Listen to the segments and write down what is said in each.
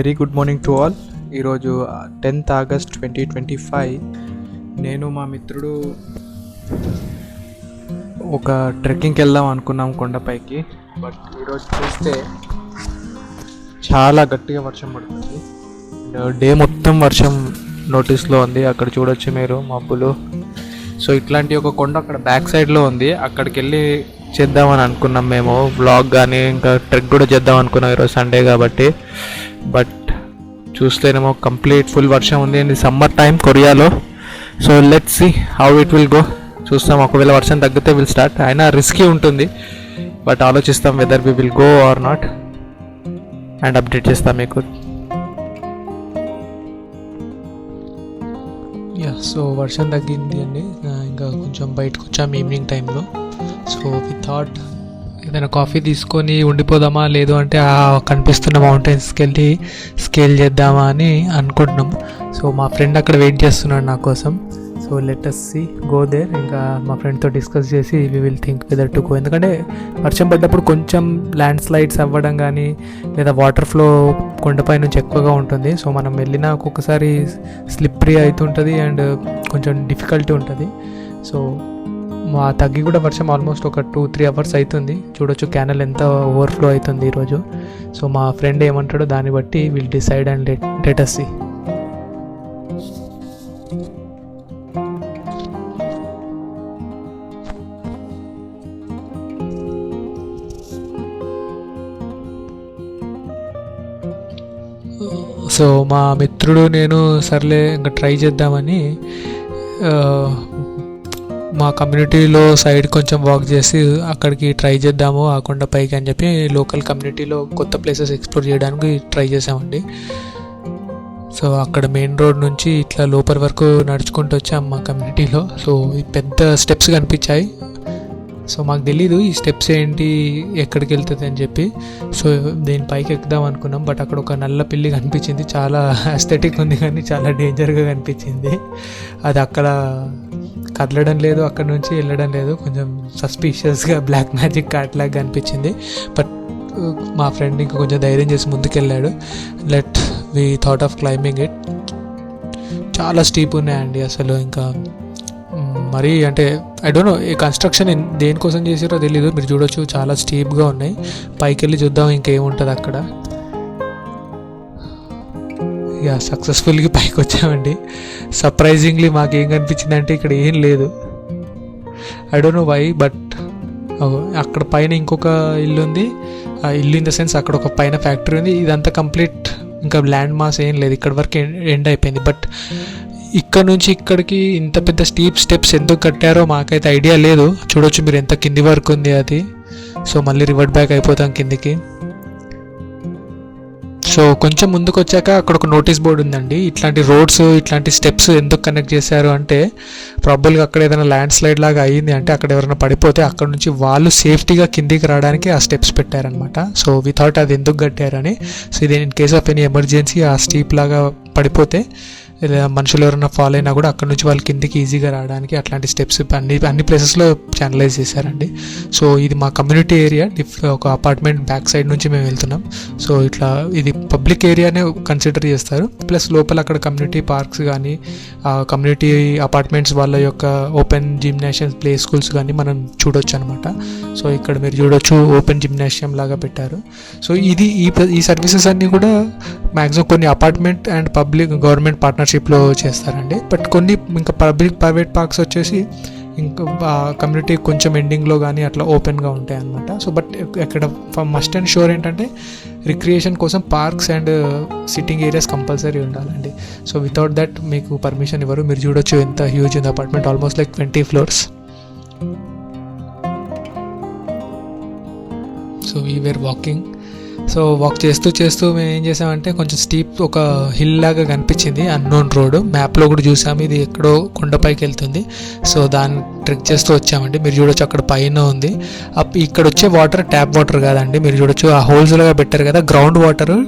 Very good morning to all. ఈరోజు tenth August twenty twenty five. నేను మా మిత్రుడు ఒక ట్రెక్కింగ్కి వెళ్దాం అనుకున్నాం కొండపైకి. బట్ ఈరోజు చూస్తే చాలా గట్టిగా వర్షం పడుతుంది. డే మొత్తం వర్షం నోటీస్లో ఉంది. అక్కడ చూడొచ్చు మీరు మబ్బులు. సో ఇట్లాంటి ఒక కొండ అక్కడ బ్యాక్ సైడ్లో ఉంది. అక్కడికి వెళ్ళి చేద్దామని అనుకున్నాం మేము. వ్లాగ్ కానీ ఇంకా ట్రెక్ కూడా చేద్దాం అనుకున్నాం ఈరోజు సండే కాబట్టి. బట్ చూస్తేనేమో కంప్లీట్ ఫుల్ వర్షం ఉంది. అండ్ సమ్మర్ టైం కొరియాలో. So let see how it will go చూస్తాం. ఒకవేళ వర్షం తగ్గితే విల్ స్టార్ట్ అయినా రిస్కీ ఉంటుంది. బట్ ఆలోచిస్తాం whether we will go or not and update చేస్తాం మీకు. యా సో వర్షం తగ్గింది అండి. ఇంకా కొంచెం బయటకు వచ్చాము ఈవినింగ్ టైంలో సో వి థాట్ ఏదైనా కాఫీ తీసుకొని ఉండిపోదామా లేదు అంటే ఆ కనిపిస్తున్న మౌంటైన్స్కి వెళ్ళి స్కేల్ చేద్దామా అని అనుకుంటున్నాం సో మా ఫ్రెండ్ అక్కడ వెయిట్ చేస్తున్నాడు నా కోసం. So let's see go there ఇంకా మా ఫ్రెండ్తో డిస్కస్ చేసి we will think whether to go ఎందుకంటే వర్షం పడ్డప్పుడు కొంచెం ల్యాండ్ స్లైడ్స్ అవ్వడం కానీ లేదా వాటర్ ఫ్లో కొండపై నుంచి ఎక్కువగా ఉంటుంది. సో మనం వెళ్ళినా ఒక్కొక్కసారి స్లిప్పరీ అవుతుంటుంది అండ్ కొంచెం డిఫికల్టీ ఉంటుంది. సో మా తగ్గి కూడా వర్షం ఆల్మోస్ట్ ఒక టూ త్రీ అవర్స్ అవుతుంది చూడొచ్చు క్యానల్ ఎంత ఓవర్ఫ్లో అవుతుంది ఈరోజు. సో మా ఫ్రెండ్ ఏమంటాడో దాన్ని బట్టి will decide and let let's so మా మిత్రుడు నేను సర్లే ఇంకా ట్రై చేద్దామని మా కమ్యూనిటీలో సైడ్ కొంచెం వాక్ చేసి అక్కడికి ట్రై చేద్దాము ఆ కొండ పైకి అని చెప్పి లోకల్ కమ్యూనిటీలో కొత్త ప్లేసెస్ ఎక్స్ప్లోర్ చేయడానికి ట్రై చేసామండి సో అక్కడ మెయిన్ రోడ్ నుంచి ఇట్లా లోపల వరకు నడుచుకుంటూ వచ్చాం మా కమ్యూనిటీలో. సో పెద్ద స్టెప్స్ కనిపించాయి. సో మాకు తెలీదు ఈ స్టెప్స్ ఏంటి ఎక్కడికి వెళ్తుంది అని చెప్పి. సో దీని పైకి ఎక్కుదాం అనుకున్నాం బట్ అక్కడ ఒక నల్ల పిల్లి కనిపించింది. చాలా అస్థెటిక్ ఉంది కానీ చాలా డేంజర్గా కనిపించింది. అది అక్కడ కదలడం లేదు అక్కడ నుంచి వెళ్ళడం లేదు. కొంచెం సస్పీషియస్గా బ్లాక్ మ్యాజిక్ కార్ట్ లాగా బట్ uh, మా ఫ్రెండ్ ఇంకా కొంచెం ధైర్యం చేసి ముందుకెళ్ళాడు. Let we thought of climbing it చాలా స్టీప్ ఉన్నాయండి అసలు ఇంకా. మరీ అంటే ఐ డోంట్ నో ఈ కన్స్ట్రక్షన్ దేనికోసం చేసారో తెలీదు. మీరు చూడొచ్చు చాలా స్టీప్గా ఉన్నాయి. పైకి వెళ్ళి చూద్దాం ఇంకేముంటుంది అక్కడ. ఇక సక్సెస్ఫుల్గా పైకి వచ్చామండి సర్ప్రైజింగ్లీ మాకు ఏం కనిపించిందంటే ఇక్కడ ఏం లేదు. I don't know why but అక్కడ పైన ఇంకొక ఇల్లు ఉంది. ఆ ఇల్లు ఇన్ ద సెన్స్ అక్కడ ఒక పైన ఫ్యాక్టరీ ఉంది. ఇదంతా కంప్లీట్ ఇంకా ల్యాండ్ మాస్ ఏం లేదు. ఇక్కడ వరకు ఎండ్ అయిపోయింది. బట్ ఇక్కడ నుంచి ఇక్కడికి ఇంత పెద్ద స్టీప్ స్టెప్స్ ఎందుకు కట్టారో మాకైతే ఐడియా లేదు. చూడొచ్చు మీరు ఎంత కింది వరకు ఉంది అది. సో మళ్ళీ రివర్ట్ బ్యాక్ అయిపోతాం కిందికి. సో కొంచెం ముందుకు వచ్చాక అక్కడ ఒక నోటీస్ బోర్డు ఉందండి. ఇట్లాంటి రోడ్స్ ఇట్లాంటి స్టెప్స్ ఎందుకు కనెక్ట్ చేశారు అంటే ప్రాబుల్గా అక్కడ ఏదైనా ల్యాండ్ స్లైడ్ లాగా అయ్యింది అంటే అక్కడ ఎవరైనా పడిపోతే అక్కడ నుంచి వాళ్ళు సేఫ్టీగా కిందికి రావడానికి ఆ స్టెప్స్ పెట్టారనమాట సో వితౌట్ అది ఎందుకు కట్టారని. సో ఇది in case of any emergency ఆ స్టీప్ లాగా పడిపోతే లేదా మనుషులు ఎవరైనా ఫాలో అయినా కూడా అక్కడ నుంచి వాళ్ళు కిందికి ఈజీగా రావడానికి అట్లాంటి స్టెప్స్ అన్ని అన్ని ప్లేసెస్లో ఛానలైజ్ చేశారండి. సో ఇది మా కమ్యూనిటీ ఏరియా ఒక అపార్ట్మెంట్ బ్యాక్ సైడ్ నుంచి మేము వెళ్తున్నాం. సో ఇట్లా ఇది పబ్లిక్ ఏరియానే కన్సిడర్ చేస్తారు. ప్లస్ లోపల అక్కడ కమ్యూనిటీ పార్క్స్ కానీ కమ్యూనిటీ అపార్ట్మెంట్స్ వాళ్ళ యొక్క ఓపెన్ జిమ్నాషియమ్స్ ప్లే స్కూల్స్ కానీ మనం చూడొచ్చు అనమాట సో ఇక్కడ మీరు చూడొచ్చు ఓపెన్ జిమ్నాషియం లాగా పెట్టారు. సో ఇది ఈ ఈ సర్వీసెస్ అన్నీ కూడా మ్యాక్సిమం కొన్ని apartment and public government partner పార్ట్నర్షిప్లో చేస్తారండి. బట్ కొన్ని ఇంకా పబ్లిక్ ప్రైవేట్ పార్క్స్ వచ్చేసి ఇంకా కమ్యూనిటీ కొంచెం ఎండింగ్లో కానీ అట్లా ఓపెన్గా ఉంటాయి అనమాట సో బట్ ఇక్కడ మస్ట్ అండ్ షూర్ ఏంటంటే రిక్రియేషన్ కోసం parks and sitting areas compulsory ఉండాలండి. సో వితౌట్ దట్ మీకు పర్మిషన్ ఇవ్వరు మీరు చూడొచ్చు ఎంత హ్యూజ్ ఉంది apartment almost like twenty floors so we were walking so walk చేస్తూ చేస్తూ మేము ఏం చేసామంటే కొంచెం స్టీప్ ఒక హిల్ లాగా కనిపించింది అన్నోన్ రోడ్ మ్యాప్లో కూడా చూసాము ఇది ఎక్కడో కొండపైకి వెళ్తుంది. సో దాని ట్రెక్ చేస్తూ వచ్చామండి. మీరు చూడొచ్చు అక్కడ పైన ఉంది. అప్- ఇక్కడ వచ్చే వాటర్ ట్యాప్ వాటర్ కాదండి. మీరు చూడొచ్చు ఆ హోల్స్లుగా పెట్టారు కదా గ్రౌండ్ వాటర్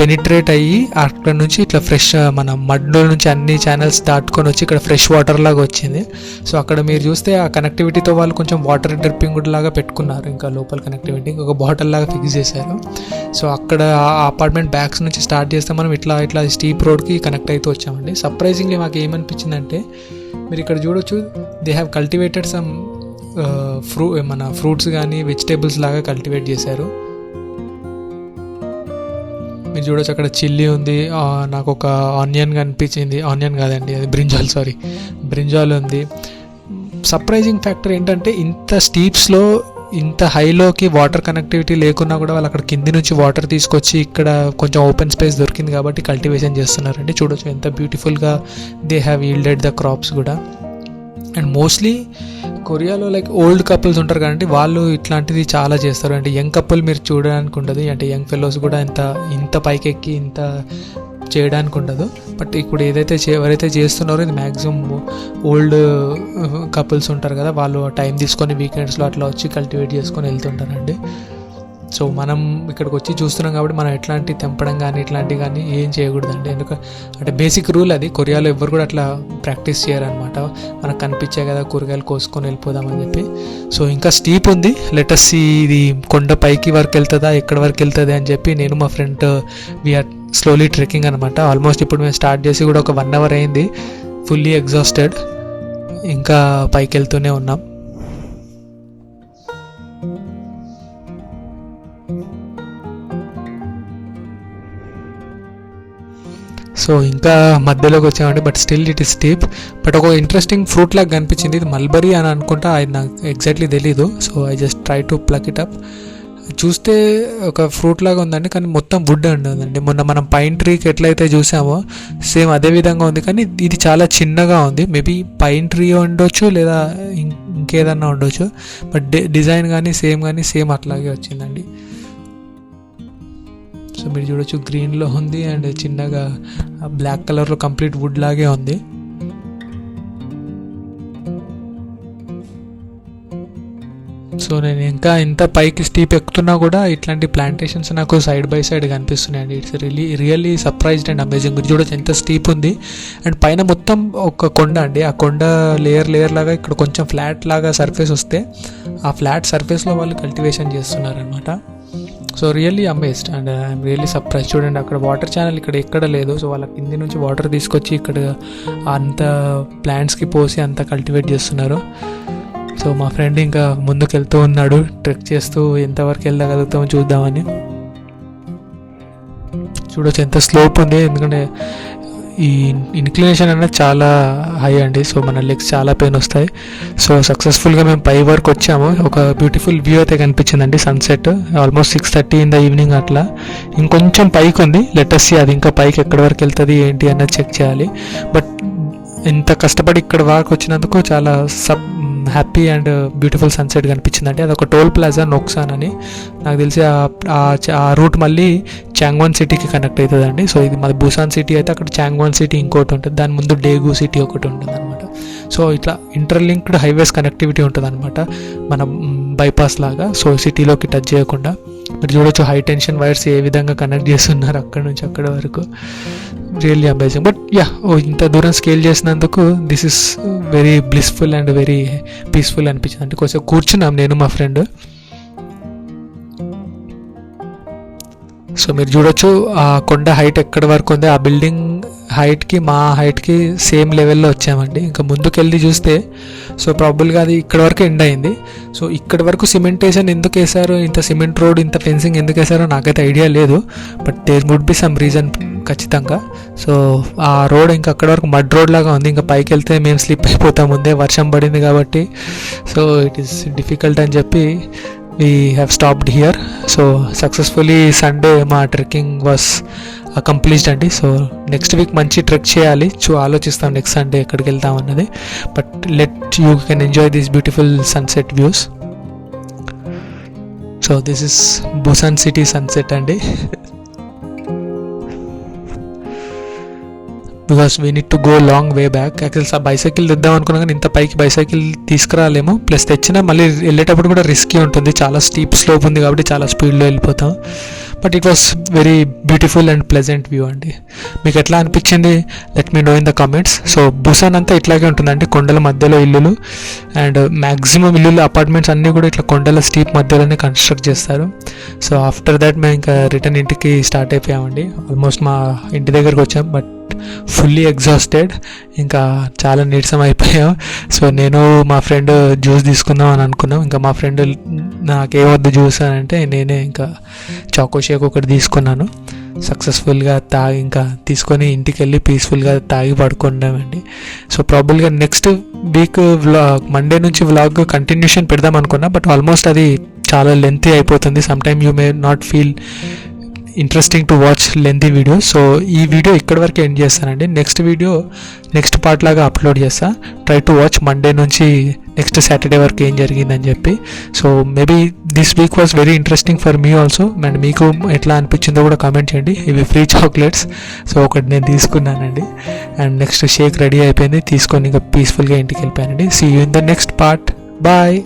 పెనిట్రేట్ అయ్యి అక్కడ నుంచి ఇట్లా ఫ్రెష్ మన మడ్లో నుంచి అన్ని ఛానల్స్ దాటుకొని వచ్చి ఇక్కడ ఫ్రెష్ వాటర్ లాగా వచ్చింది. సో అక్కడ మీరు చూస్తే ఆ కనెక్టివిటీతో వాళ్ళు కొంచెం వాటర్ డ్రిప్పింగ్ లాగా పెట్టుకున్నారు. ఇంకా లోపల కనెక్టివిటీ ఒక బాటిల్ లాగా ఫిక్స్ చేశారు. సో అక్కడ ఆ అపార్ట్మెంట్ బ్యాక్స్ నుంచి స్టార్ట్ చేస్తే మనం ఇట్లా ఇట్లా స్టీప్ రోడ్కి కనెక్ట్ అవుతూ వచ్చామండి. సర్ప్రైజింగ్లీ మాకు ఏమనిపించిందంటే మీరు ఇక్కడ చూడొచ్చు దే హ్యావ్ కల్టివేటెడ్ సమ్ ఫ్రూ మన ఫ్రూట్స్ కానీ వెజిటేబుల్స్ లాగా కల్టివేట్ చేశారు. మీరు చూడొచ్చు అక్కడ చిల్లీ ఉంది. నాకు ఒక ఆనియన్ కనిపించింది. ఆనియన్ కాదండి అది బ్రింజాల్ సారీ బ్రింజాల్ ఉంది. సర్ప్రైజింగ్ ఫ్యాక్టర్ ఏంటంటే ఇంత స్టీప్స్లో ఇంత హైలోకి వాటర్ కనెక్టివిటీ లేకున్నా కూడా వాళ్ళు అక్కడ కింది నుంచి వాటర్ తీసుకొచ్చి ఇక్కడ కొంచెం ఓపెన్ స్పేస్ దొరికింది కాబట్టి కల్టివేషన్ చేస్తున్నారండి. చూడొచ్చు ఎంత బ్యూటిఫుల్గా they have yielded the crops కూడా. అండ్ మోస్ట్లీ కొరియాలో లైక్ ఓల్డ్ కపుల్స్ ఉంటారు కాబట్టి వాళ్ళు ఇట్లాంటిది చాలా చేస్తారు. అంటే యంగ్ కపుల్ మీరు చూడడానికి ఉండదు. అంటే యంగ్ ఫెలోస్ కూడా ఇంత ఇంత పైకెక్కి ఇంత చేయడానికి ఉండదు. బట్ ఇప్పుడు ఏదైతే చే ఎవరైతే చేస్తున్నారో ఇది మ్యాక్సిమం ఓల్డ్ కపుల్స్ ఉంటారు కదా వాళ్ళు టైం తీసుకొని వీకెండ్స్లో అట్లా వచ్చి కల్టివేట్ చేసుకొని వెళ్తుంటారండి. సో మనం ఇక్కడికి వచ్చి చూస్తున్నాం కాబట్టి మనం ఎట్లాంటి తెంపడం కానీ ఇట్లాంటివి కానీ ఏం చేయకూడదండి. ఎందుకంటే అంటే బేసిక్ రూల్ అది. కొరియాలో ఎవరు కూడా అట్లా ప్రాక్టీస్ చేయరనమాట. మనకు కనిపించే కదా కూరగాయలు కోసుకొని వెళ్ళిపోదామని చెప్పి. సో ఇంకా స్టీప్ ఉంది. లెటస్ ఇది కొండ పైకి వరకు వెళ్తుందా ఎక్కడ వరకు వెళ్తుంది అని చెప్పి నేను మా friend we're uh, slowly trekking అనమాట ఆల్మోస్ట్ ఇప్పుడు మేము స్టార్ట్ చేసి కూడా ఒక వన్ అవర్ అయింది. ఫుల్లీ ఎగ్జాస్టెడ్ ఇంకా పైకి వెళ్తూనే ఉన్నాం. సో ఇంకా మధ్యలోకి వచ్చామండి but still it is steep but ఒక ఇంట్రెస్టింగ్ ఫ్రూట్ లాగా కనిపించింది. ఇది మల్బరీ అని అనుకుంటా అది నాకు ఎగ్జాక్ట్లీ తెలీదు. So I just try to pluck it up చూస్తే ఒక ఫ్రూట్ లాగా ఉందండి కానీ మొత్తం వుడ్ ఉందండి మొన్న మనం పైన్ ట్రీకి ఎట్లయితే చూసామో సేమ్ అదే విధంగా ఉంది కానీ ఇది చాలా చిన్నగా ఉంది. మేబీ పైన్ ట్రీ ఉండొచ్చు లేదా ఇంకేదన్నా ఉండొచ్చు బట్ డిజైన్ కానీ సేమ్ కానీ సేమ్ అట్లాగే వచ్చిందండి. సో మీరు చూడొచ్చు గ్రీన్లో ఉంది అండ్ చిన్నగా బ్లాక్ కలర్లో కంప్లీట్ వుడ్ లాగే ఉంది. సో నేను ఇంకా ఇంత పైకి స్టీప్ ఎక్కుతున్నా కూడా ఇట్లాంటి ప్లాంటేషన్స్ నాకు side by side కనిపిస్తున్నాయండి it's really really surprised and amazing మీరు చూడొచ్చు ఎంత స్టీప్ ఉంది. అండ్ పైన మొత్తం ఒక కొండ అండి. ఆ కొండ లేయర్ లేయర్ లాగా ఇక్కడ కొంచెం ఫ్లాట్ లాగా సర్ఫేస్ వస్తే ఆ ఫ్లాట్ సర్ఫేస్లో వాళ్ళు కల్టివేషన్ చేస్తున్నారనమాట so really amazed and I'm really surprise చూడండి అక్కడ వాటర్ ఛానల్ ఇక్కడ ఎక్కడ లేదు. సో వాళ్ళ కింది నుంచి వాటర్ తీసుకొచ్చి ఇక్కడ అంత ప్లాంట్స్కి పోసి అంత కల్టివేట్ చేస్తున్నారు. సో మా ఫ్రెండ్ ఇంకా ముందుకు వెళ్తూ ఉన్నాడు. ట్రెక్ చేస్తూ ఎంతవరకు వెళ్ళగలుగుతామో చూద్దామని. చూడొచ్చు ఎంత స్లోప్ ఉంది. ఎందుకంటే ఈ ఇన్క్లినేషన్ అనేది చాలా హై అండి. సో మన లెగ్స్ చాలా పెయిన్ వస్తాయి. సో సక్సెస్ఫుల్గా మేము పై వరకు వచ్చాము. ఒక బ్యూటిఫుల్ వ్యూ అయితే కనిపించిందండి sunset. Almost six thirty in the evening అట్లా. ఇంకొంచెం పైకి ఉంది లెటర్సీ అది ఇంకా పైకి ఎక్కడి వరకు వెళ్తుంది ఏంటి అన్నది చెక్ చేయాలి. బట్ ఇంత కష్టపడి ఇక్కడ వరకు వచ్చినందుకు చాలా సబ్ హ్యాపీ అండ్ బ్యూటిఫుల్ సన్సెట్ కనిపించిందండి. అది ఒక టోల్ ప్లాజా నోక్సాన్ అని. నాకు తెలిసి ఆ- రూట్ మళ్ళీ చాంగ్వాన్ సిటీకి కనెక్ట్ అవుతుందండి. సో ఇది మాది బుసాన్ సిటీ అయితే అక్కడ చాంగ్వాన్ సిటీ ఇంకోటి ఉంటుంది. దాని ముందు డేగు సిటీ ఒకటి ఉంటుంది అనమాట సో ఇట్లా ఇంటర్లింక్డ్ హైవేస్ కనెక్టివిటీ ఉంటుంది అనమాట మన బైపాస్ లాగా. సో సిటీలోకి టచ్ చేయకుండా. మీరు చూడొచ్చు హై టెన్షన్ వైర్స్ ఏ విధంగా కనెక్ట్ చేస్తున్నారు అక్కడ నుంచి అక్కడ వరకు. రియల్లీ అమేజింగ్ బట్ యా ఓ ఇంత దూరం స్కేల్ చేసినందుకు this is very blissful and very peaceful అనిపించింది. అంటే కొంచెం కూర్చున్నాం నేను మా ఫ్రెండ్ సో మీరు చూడొచ్చు ఆ కొండ హైట్ ఎక్కడి వరకు ఉంది? ఆ బిల్డింగ్ హైట్కి మా హైట్కి సేమ్ లెవెల్లో వచ్చామండి. ఇంకా ముందుకెళ్ళి చూస్తే సో ప్రాబుల్గా అది ఇక్కడ వరకు ఎండ్ అయింది. సో ఇక్కడ వరకు సిమెంటేషన్ ఎందుకు వేశారు? ఇంత సిమెంట్ రోడ్ ఇంత ఫెన్సింగ్ ఎందుకు వేశారో నాకైతే ఐడియా లేదు. But there would be some reason ఖచ్చితంగా. సో ఆ రోడ్ ఇంకా అక్కడ వరకు మడ్ రోడ్ లాగా ఉంది. ఇంకా పైకి వెళ్తే మేము స్లిప్ అయిపోతాం ముందే. వర్షం పడింది కాబట్టి. సో ఇట్ ఈస్ డిఫికల్ట్ అని చెప్పి we have stopped here so successfully Sunday మా ట్రెక్కింగ్ వాస్ అకంప్లీస్డ్ అండి. సో నెక్స్ట్ వీక్ మంచి ట్రెక్ చేయాలి. చూ ఆలోచిస్తాం నెక్స్ట్ సండే ఎక్కడికి వెళ్తాం అన్నది. But let you can enjoy these beautiful sunset views so this is Busan city sunset అండి. Because we need to go long way back actually ఆ బైసైకిల్ తెద్దాం అనుకున్నా కానీ ఇంత పైకి బైసైకిల్ తీసుకురాలేము. ప్లస్ తెచ్చినా మళ్ళీ వెళ్ళేటప్పుడు కూడా రిస్కీ ఉంటుంది. చాలా స్టీప్ స్లోప్ ఉంది కాబట్టి చాలా స్పీడ్లో వెళ్ళిపోతాం. But it was very beautiful and pleasant view అండి. మీకు ఎట్లా అనిపించింది? Let me know in the comments so Busan అంతా ఇట్లాగే ఉంటుందండి. కొండల మధ్యలో ఇల్లులు అండ్ మ్యాక్సిమం ఇల్లులు అపార్ట్మెంట్స్ అన్నీ కూడా ఇట్లా కొండల స్టీప్ మధ్యలోనే కన్స్ట్రక్ట్ చేస్తారు. సో ఆఫ్టర్ దాట్ మేము ఇంకా రిటర్న్ ఇంటికి స్టార్ట్ అయిపోయామండి. ఆల్మోస్ట్ మా ఇంటి దగ్గరకు వచ్చాం. బట్ ఫుల్లీ ఎగ్జాస్టెడ్ ఇంకా చాలా నీరసం అయిపోయాం. సో నేను మా ఫ్రెండ్ జ్యూస్ తీసుకుందాం అని అనుకున్నాం. ఇంకా మా ఫ్రెండ్ నాకేమొద్దు జ్యూస్ అని అంటే నేనే ఇంకా చాకో షేక్ ఒకటి తీసుకున్నాను. సక్సెస్ఫుల్గా తాగి ఇంకా తీసుకొని ఇంటికి వెళ్ళి పీస్ఫుల్గా తాగి పడుకున్నామండి. So probably next week vlog Monday నుంచి వ్లాగ్ కంటిన్యూషన్ పెడదాం అనుకున్నా బట్ ఆల్మోస్ట్ అది చాలా లెంతీ అయిపోతుంది. Some time you may not feel interesting to watch lengthy video so ఈ వీడియో ఇక్కడ వరకు ఎండ్ చేస్తానండి. నెక్స్ట్ వీడియో నెక్స్ట్ పార్ట్ లాగా అప్లోడ్ చేస్తా. ట్రై టు వాచ్ మండే నుంచి నెక్స్ట్ సాటర్డే వరకు ఏం జరిగిందని చెప్పి. So maybe this week was very interesting for me also and మీకు ఎట్లా అనిపించిందో కూడా కామెంట్ చేయండి. ఇవి ఫ్రీ చాక్లెట్స్ సో ఒకటి నేను తీసుకున్నానండి. అండ్ నెక్స్ట్ షేక్ రెడీ అయిపోయింది. తీసుకొని ఇంకా పీస్ఫుల్గా ఇంటికి వెళ్ళిపోయానండి. See you in the next part bye